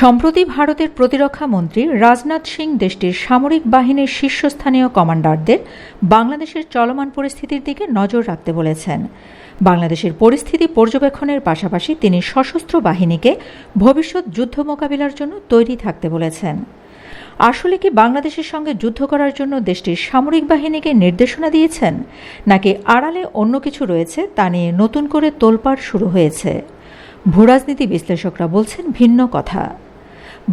সম্প্রতি ভারতের প্রতিরক্ষা মন্ত্রী রাজনাথ সিং দেশটির সামরিক বাহিনীর শীর্ষস্থানীয় কমান্ডারদের বাংলাদেশের চলমান পরিস্থিতির দিকে নজর রাখতে বলেছেন। বাংলাদেশের পরিস্থিতি পর্যবেক্ষণের পাশাপাশি তিনি সশস্ত্র বাহিনীকে ভবিষ্যৎ যুদ্ধ মোকাবিলার জন্য তৈরি থাকতে বলেছেন। আসলে কি বাংলাদেশের সঙ্গে যুদ্ধ করার জন্য দেশটির সামরিক বাহিনীকে নির্দেশনা দিয়েছেন, নাকি আড়ালে অন্য কিছু রয়েছে তা নিয়ে নতুন করে তোলপাড় শুরু হয়েছে? ভূরাজনীতি বিশ্লেষকরা বলছেন ভিন্ন কথা।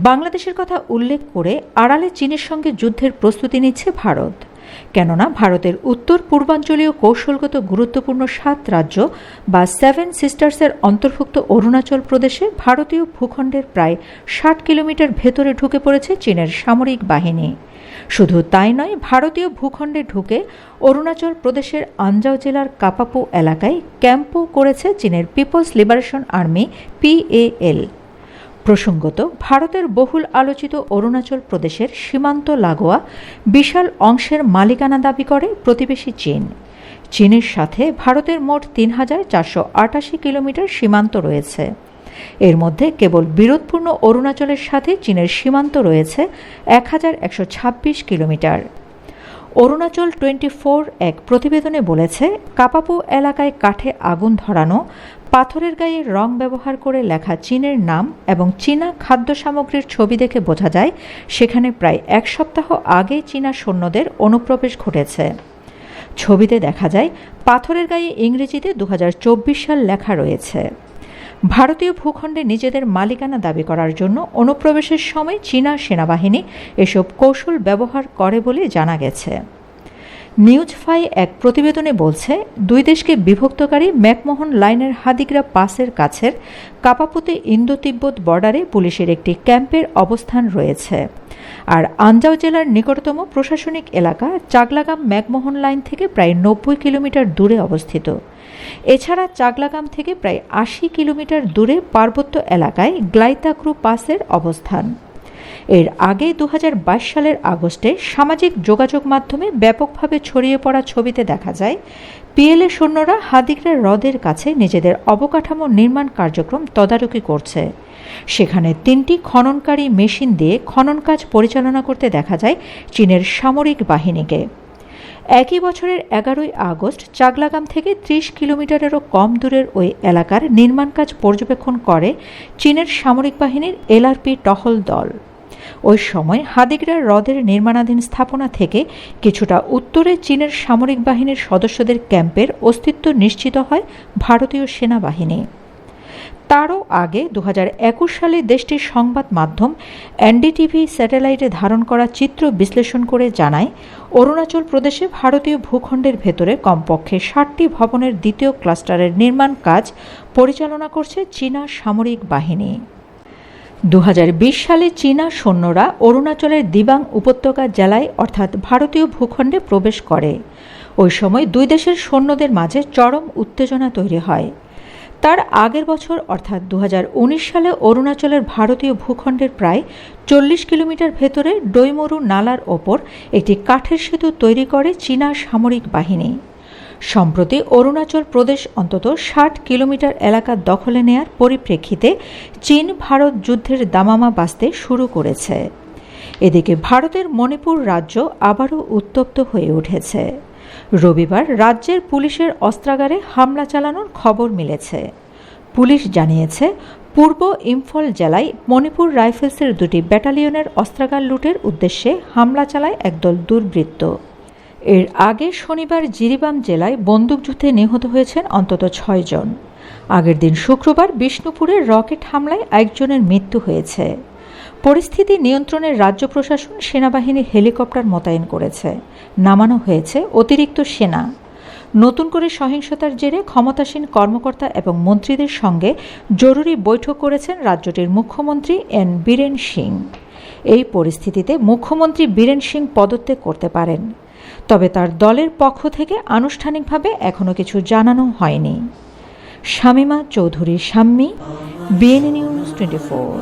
বাংলাদেশের কথা উল্লেখ করে আড়ালে চীনের সঙ্গে যুদ্ধের প্রস্তুতি নিচ্ছে ভারত। কেননা ভারতের উত্তর পূর্বাঞ্চলীয় কৌশলগত গুরুত্বপূর্ণ সাত রাজ্য বা সেভেন সিস্টার্সের অন্তর্ভুক্ত অরুণাচল প্রদেশে ভারতীয় ভূখণ্ডের প্রায় ষাট কিলোমিটার ভেতরে ঢুকে পড়েছে চীনের সামরিক বাহিনী। শুধু তাই নয়, ভারতীয় ভূখণ্ডে ঢুকে অরুণাচল প্রদেশের আঞ্জাও জেলার কাপাপু এলাকায় ক্যাম্পও করেছে চীনের পিপলস লিবারেশন আর্মি পিএএল প্রসঙ্গত, ভারতের বহুল আলোচিত অরুণাচল প্রদেশের সীমান্ত লাগোয়া বিশাল অংশের মালিকানা দাবি করে প্রতিবেশী চীন। চীনের সাথে ভারতের মোট তিন হাজার চারশো আটাশি কিলোমিটার সীমান্ত রয়েছে। এর মধ্যে কেবল বিরোধপূর্ণ অরুণাচলের সাথে চীনের সীমান্ত রয়েছে এক হাজার একশো ছাব্বিশ কিলোমিটার। অরুণাচল টোয়েন্টি ফোর এক প্রতিবেদনে বলেছে, কাপাপু এলাকায় কাঠে আগুন ধরানো, পাথরের গায়ে রং ব্যবহার করে লেখা চীনের নাম এবং চীনা খাদ্য সামগ্রীর ছবি দেখে বোঝা যায়, সেখানে প্রায় এক সপ্তাহ আগে চীনা সৈন্যদের অনুপ্রবেশ ঘটেছে। ছবিতে দেখা যায়, পাথরের গায়ে ইংরেজিতে দু হাজার চব্বিশ সাল লেখা রয়েছে। ভারতীয় ভূখণ্ডে নিজেদের মালিকানা দাবি করার জন্য অনুপ্রবেশের সময় চীনা সেনাবাহিনী এসব কৌশল ব্যবহার করে বলে জানা গেছে। নিউজ ফাই এক প্রতিবেদনে বলছে, দুই দেশকে বিভক্তকারী ম্যাকমোহন লাইনের হাদিগ্রা পাসের কাছের কাপাপুতে ইন্দো তিব্বত বর্ডারে পুলিশের একটি ক্যাম্পের অবস্থান রয়েছে। আর আনজাও জেলার নিকটতম প্রশাসনিক এলাকা চাগলাগাম ম্যাকমোহন লাইন থেকে প্রায় নব্বই কিলোমিটার দূরে অবস্থিত। এছাড়া চাগলাগাম থেকে প্রায় আশি কিলোমিটার দূরে পার্বত্য এলাকায় গ্লাইতাক্রু পাসের অবস্থান। এর আগে দু হাজার বাইশ সালের আগস্টে সামাজিক যোগাযোগ মাধ্যমে ব্যাপকভাবে ছড়িয়ে পড়া ছবিতে দেখা যায়, পিএলএ সৈন্যরা হাদিগড়া হ্রদের কাছে নিজেদের অবকাঠামো নির্মাণ কার্যক্রম তদারকি করছে। সেখানে তিনটি খননকারী মেশিন দিয়ে খনন কাজ পরিচালনা করতে দেখা যায় চীনের সামরিক বাহিনীকে। একই বছরের এগারোই আগস্ট চাগলাগাম থেকে ত্রিশ কিলোমিটারেরও কম দূরের ওই এলাকার নির্মাণ কাজ পর্যবেক্ষণ করে চীনের সামরিক বাহিনীর এলআরপি টহল দল। ওই সময় হাদিগড়া হ্রদের নির্মাণাধীন স্থাপনা থেকে কিছুটা উত্তরে চীনের সামরিক বাহিনীর সদস্যদের ক্যাম্পের অস্তিত্ব নিশ্চিত হয় ভারতীয় সেনাবাহিনী। তারও আগে দু হাজার একুশ সালে দেশটির সংবাদ মাধ্যম এনডিটিভি স্যাটেলাইটে ধারণ করা চিত্র বিশ্লেষণ করে জানায়, অরুণাচল প্রদেশে ভারতীয় ভূখণ্ডের ভেতরে কমপক্ষে ষাটটি ভবনের দ্বিতীয় ক্লাস্টারের নির্মাণ কাজ পরিচালনা করছে চীনা সামরিক বাহিনী। দু হাজার বিশ সালে চীনা সৈন্যরা অরুণাচলের দিবাং উপত্যকা জেলায় অর্থাৎ ভারতীয় ভূখণ্ডে প্রবেশ করে। ওই সময় দুই দেশের সৈন্যদের মাঝে চরম উত্তেজনা তৈরি হয়। তার আগের বছর, অর্থাৎ দু হাজার উনিশ সালে, অরুণাচলের ভারতীয় ভূখণ্ডের প্রায় চল্লিশ কিলোমিটার ভেতরে ডৈমরু নালার ওপর একটি কাঠের সেতু তৈরি করে চীনা সামরিক বাহিনী। সম্প্রতি অরুণাচল প্রদেশ অন্তত ষাট কিলোমিটার এলাকা দখলে নেয়ার পরিপ্রেক্ষিতে চীন ভারত যুদ্ধের দামামা বাঁচতে শুরু করেছে। এদিকে ভারতের মণিপুর রাজ্য আবারও উত্তপ্ত হয়ে উঠেছে। রবিবার রাজ্যের পুলিশের অস্ত্রাগারে হামলা চালানোর খবর মিলেছে। পুলিশ জানিয়েছে, পূর্ব ইম্ফল জেলায় মণিপুর রাইফেলসের দুটি ব্যাটালিয়নের অস্ত্রাগার লুটের উদ্দেশ্যে হামলা চালায় একদল দুর্বৃত্ত। এর আগে শনিবার জিরিবাম জেলায় বন্দুকযুদ্ধে নিহত হয়েছেন অন্তত ছয়জন আগের দিন শুক্রবার বিষ্ণুপুরের রকেট হামলায় একজনের মৃত্যু হয়েছে। পরিস্থিতি নিয়ন্ত্রণের রাজ্য প্রশাসন সেনাবাহিনীর হেলিকপ্টার মোতায়েন করেছে। নামানো হয়েছে অতিরিক্ত সেনা। নতুন করে সহিংসতার জেরে ক্ষমতাসীন কর্মকর্তা এবং মন্ত্রীদের সঙ্গে জরুরি বৈঠক করেছেন রাজ্যটির মুখ্যমন্ত্রী এন বীরেন সিং। এই পরিস্থিতিতে মুখ্যমন্ত্রী বীরেন সিং পদত্যাগ করতে পারেন। তবে তার দলের পক্ষ থেকে আনুষ্ঠানিকভাবে এখনও কিছু জানানো হয়নি। Shamima Chowdhury, Shammi, BNA news twenty four.